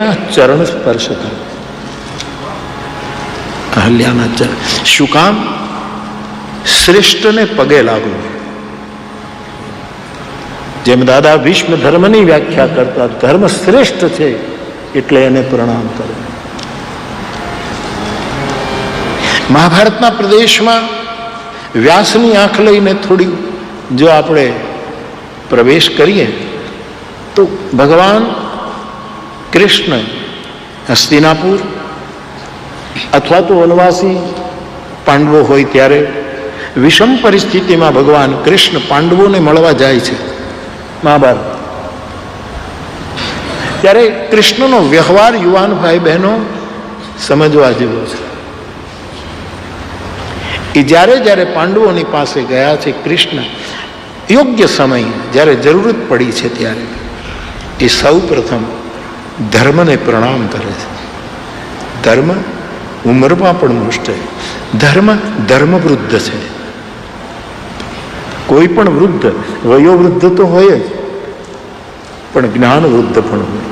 ચરણ સ્પર્શ કરે અહલ્યાના ચરણ શું કામ શ્રેષ્ઠને પગે લાગો જેમ દાદા ભીષ્મ ધર્મની વ્યાખ્યા કરતા ધર્મ શ્રેષ્ઠ છે એટલે એને પ્રણામ કરે મહાભારતના પ્રદેશમાં વ્યાસની આંખ લઈને થોડી જો આપણે પ્રવેશ કરીએ તો ભગવાન કૃષ્ણ, હસ્તિનાપુર અથવા તો વનવાસી પાંડવો હોય ત્યારે વિષમ પરિસ્થિતિમાં ભગવાન કૃષ્ણ પાંડવોને મળવા જાય છે. મહાભારત. ત્યારે કૃષ્ણનો વ્યવહાર યુવાન ભાઈ બહેનો સમજવા જેવો છે. એ જ્યારે જ્યારે પાંડવોની પાસે ગયા છે કૃષ્ણ, યોગ્ય સમય જ્યારે જરૂરત પડી છે ત્યારે, એ સૌ પ્રથમ ધર્મને પ્રણામ કરે છે. ધર્મ ઉંમરમાં પણ મૃષ્ટ છે. ધર્મ ધર્મ વૃદ્ધ છે. કોઈ પણ વૃદ્ધ વયો વૃદ્ધ તો હોય જ, પણ જ્ઞાન વૃદ્ધ પણ હોય.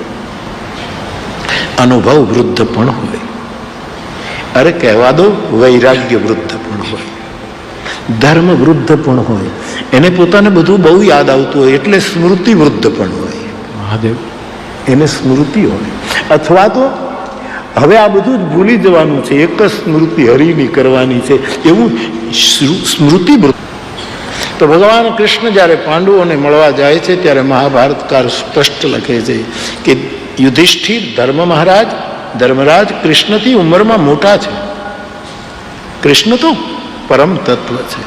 અનુભવ વૃદ્ધ પણ હોય. અરે કહેવા દો વૈરાગ્ય વૃદ્ધ પણ હોય. ધર્મ વૃદ્ધ પણ હોય. એને પોતાને બધું બહુ યાદ આવતું હોય, એટલે સ્મૃતિ વૃદ્ધ પણ હોય. મહાદેવ. એને સ્મૃતિ હોય. અથવા તો હવે આ બધું જ ભૂલી જવાનું છે. એક જ સ્મૃતિ હરિની કરવાની છે. એવું સ્મૃતિ તો ભગવાન કૃષ્ણ જ્યારે પાંડવોને મળવા જાય છે, ત્યારે મહાભારતકાર સ્પષ્ટ લખે છે કે યુધિષ્ઠિર ધર્મ મહારાજ, ધર્મરાજ કૃષ્ણથી ઉંમરમાં મોટા છે. કૃષ્ણ તો પરમ તત્વ છે.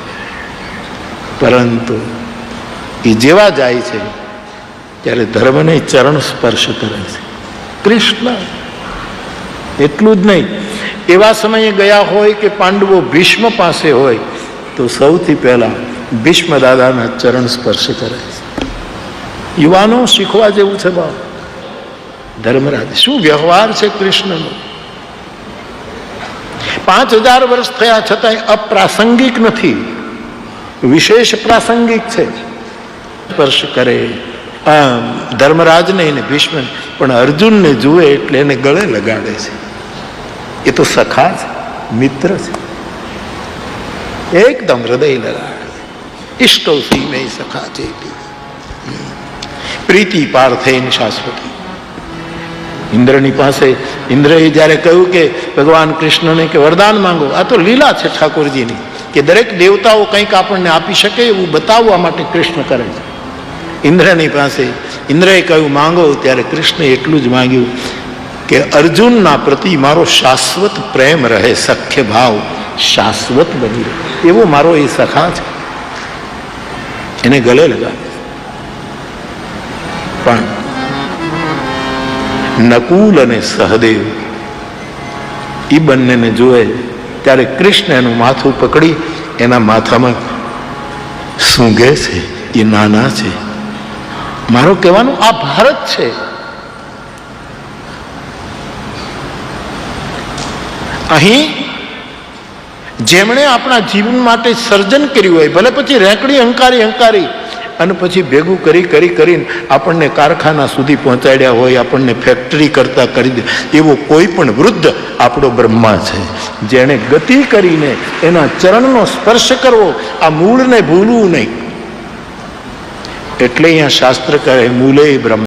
પરંતુ એ જેવા જાય છે ત્યારે ધર્મને ચરણ સ્પર્શ કરે છે. કૃષ્ણ એટલું જ નહીં. એવા સમયે ગયા હોય કે પાંડવો ભીષ્મ પાસે હોય, તો સૌથી પહેલા ભીષ્મ દાદાના ચરણ સ્પર્શ કરે છે. યુવાનો શીખવા જેવું છે બાપ ધર્મરાજ, શું વ્યવહાર છે કૃષ્ણનો? પાંચ હજાર વર્ષ થયા છતાંય અપ્રાસંગિક નથી. વિશેષ પ્રાસંગિક છે. સ્પર્શ કરે. આમ ધર્મરાજને ને ભીષ્મ પણ અર્જુનને જુએ એટલે એને ગળે લગાડે છે. એ તો સખા છે મિત્ર છે. એકદમ હૃદય લગાડે ઇષ્ટો નહીં સખા છે પ્રીતિ પાર્થેન શાશ્વતી. ઇન્દ્રની પાસે ઇન્દ્રએ જ્યારે કહ્યું કે ભગવાન કૃષ્ણને કે વરદાન માંગો, આ તો લીલા છે ઠાકોરજીની, કે દરેક દેવતાઓ કંઈક આપણને આપી શકે એવું બતાવવા માટે કૃષ્ણ કરે છે. ઇન્દ્રની પાસે ઇન્દ્રએ કહ્યું, માંગો ત્યારે કૃષ્ણે એટલું જ માંગ્યું કે અર્જુનના પ્રતિ મારો શાશ્વત પ્રેમ રહે, સખ્ય ભાવ શાશ્વત બની રહે. એવો મારો એ સખા છે. એને ગલે લગાવે. પણ નકુલ અને સહદેવ એ બંનેને જોવે ત્યારે કૃષ્ણ એનું માથું પકડી, એના માથામાં સૂંઘે છે? એ નાના છે. મારો કહેવાનું આ ભારત છે. અહીં જેમણે આપણા જીવન માટે સર્જન કર્યું હોય, ભલે પછી રેકડી અંકારી અંકારી અને પછી ભેગું કરી કરી, કરીને આપણને કારખાના સુધી પહોંચાડ્યા હોય, આપણને ફેક્ટરી કરતા કરી દે, એવો કોઈ પણ વૃદ્ધ આપણો બ્રહ્મા છે. જેણે ગતિ કરીને એના ચરણનો સ્પર્શ કરવો, આ મૂળને ભૂલવું નહીં. એટલે અહીંયા શાસ્ત્ર કહે મૂલે બ્રહ્મ